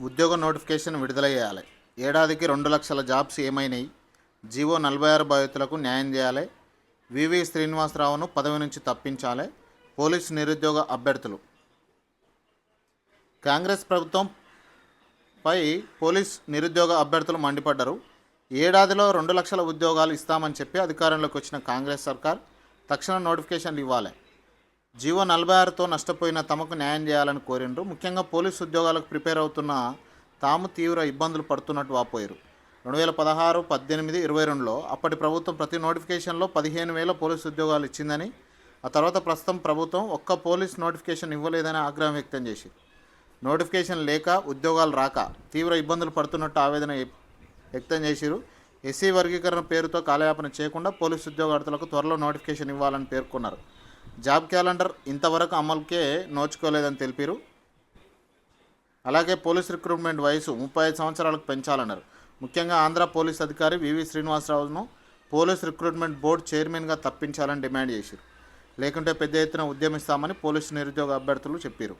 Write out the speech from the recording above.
ఉద్యోగ నోటిఫికేషన్ విడుదల చేయాలి ఏడాదికి రెండు లక్షల జాబ్స్ ఏమైనాయి? జీవో నలభై ఆరు బాధితులకు న్యాయం చేయాలి. వివి శ్రీనివాసరావును పదవి నుంచి తప్పించాలి. పోలీసు నిరుద్యోగ అభ్యర్థులు. కాంగ్రెస్ ప్రభుత్వం పై పోలీస్ నిరుద్యోగ అభ్యర్థులు మండిపడ్డారు. ఏడాదిలో రెండు లక్షల ఉద్యోగాలు ఇస్తామని చెప్పి అధికారంలోకి వచ్చిన కాంగ్రెస్ సర్కార్ తక్షణ నోటిఫికేషన్లు ఇవ్వాలి. జీవో నలభై ఆరుతో నష్టపోయిన తమకు న్యాయం చేయాలని కోరిండ్రు. ముఖ్యంగా పోలీసు ఉద్యోగాలకు ప్రిపేర్ అవుతున్న తాము తీవ్ర ఇబ్బందులు పడుతున్నట్టు వాపోయారు. రెండు వేల పదహారు పద్దెనిమిది ఇరవై రెండులో అప్పటి ప్రభుత్వం ప్రతి నోటిఫికేషన్లో పదిహేను వేల పోలీసు ఉద్యోగాలు ఇచ్చిందని ఆ తర్వాత ప్రస్తుతం ప్రభుత్వం ఒక్క పోలీస్ నోటిఫికేషన్ ఇవ్వలేదని ఆగ్రహం వ్యక్తం చేసి నోటిఫికేషన్ లేక ఉద్యోగాలు రాక తీవ్ర ఇబ్బందులు పడుతున్నట్టు ఆవేదన వ్యక్తం చేసిరు ఎస్సీ వర్గీకరణ పేరుతో కాలయాపన చేయకుండా పోలీసు ఉద్యోగార్థులకు త్వరలో నోటిఫికేషన్ ఇవ్వాలని పేర్కొన్నారు. జాబ్ క్యాలెండర్ ఇంతవరకు అమలుకే నోచుకోలేదని తెలిపారు. అలాగే పోలీస్ రిక్రూట్మెంట్ వయసు ముప్పై ఐదు సంవత్సరాలకు పెంచాలన్నారు. ముఖ్యంగా ఆంధ్ర పోలీస్ అధికారి వివి శ్రీనివాసరావును పోలీస్ రిక్రూట్మెంట్ బోర్డు చైర్మన్గా తప్పించాలని డిమాండ్ చేశారు. లేకుంటే పెద్ద ఎత్తున ఉద్యమిస్తామని పోలీసు నిరుద్యోగ అభ్యర్థులు చెప్పారు.